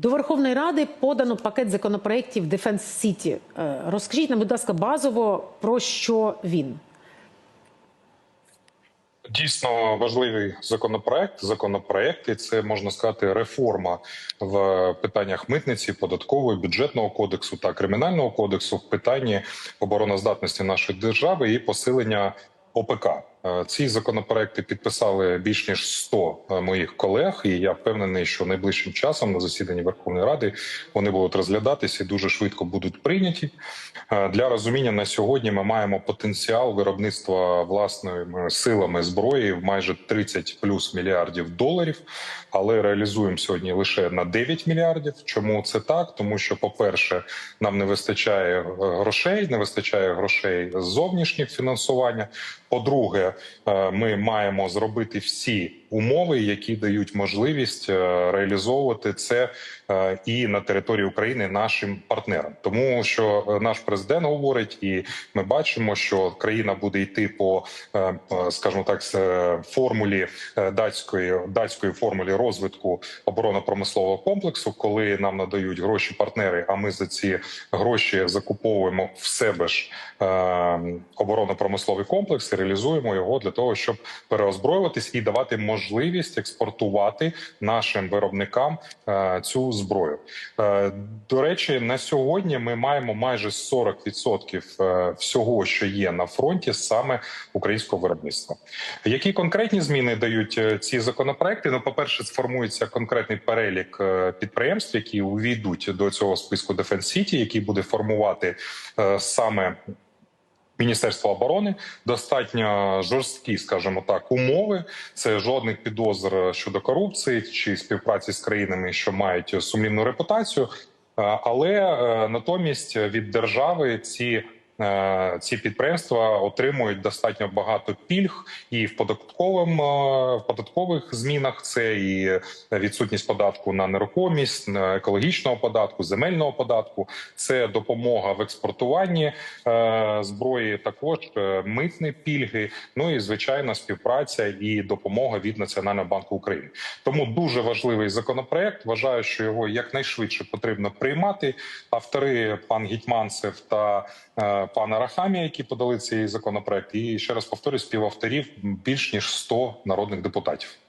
До Верховної Ради подано пакет законопроєктів City. Е, Розкажіть нам, будь ласка, базово про що він. Дійсно важливий законопроект. Законопроект, це можна сказати реформа в питаннях митниці, податкової, бюджетного кодексу та кримінального кодексу в питанні обороноздатності нашої держави і посилення ОПК. Е, Ці законопроекти підписали більш ніж 100 моїх колег, і я впевнений, що найближчим часом на засіданні Верховної Ради вони будуть розглядатися і дуже швидко будуть прийняті. Е, Для розуміння на сьогодні ми маємо потенціал виробництва власними силами зброї в майже 30 плюс мільярдів доларів, але реалізуємо сьогодні лише на 9 мільярдів. Чому це так? Тому що, по-перше, нам не вистачає е, грошей, не вистачає грошей зовнішніх фінансування. По-друге, е, ми маємо зробити всі умови, які дають можливість е, реалізовувати це е, і на території України нашим партнерам, тому що наш президент говорить, і ми бачимо, що країна буде йти по, скажімо так, формулі датської датської формулі розвитку оборонно-промислового комплексу, коли нам надають гроші партнери. А ми за ці гроші закуповуємо в себе ж оборонно-промисловий комплекс реалізуємо його для того, щоб переозброюватись і давати можливість експортувати нашим виробникам е, цю зброю. Е, До речі, на сьогодні ми маємо майже 40% е, всього, що є на фронті, саме українського виробництва. Які конкретні зміни дають е, ці законопроекти? Ну, по перше, сформується конкретний перелік е, підприємств, які увійдуть до цього списку Defense City, який буде формувати е, саме. Міністерство оборони достатньо жорсткі, скажімо так, умови. Це жодних підозр щодо корупції чи співпраці з країнами, що мають сумнівну репутацію. Але е, натомість від держави ці. Е, Ці підприємства отримують достатньо багато пільг і в податковим е, в податкових змінах. Це і відсутність податку на нерухомість, екологічного податку, земельного податку. Це допомога в експортуванні е, зброї, також митні пільги. Ну і звичайно, співпраця і допомога від Національного банку України. Тому дуже важливий законопроект. Вважаю, що його якнайшвидше потрібно приймати. Автори пан Гітманцев та е, Рахамі, які подали цей законопроект, і ще раз повторюю, співавторів більш ніж 100 народних депутатів.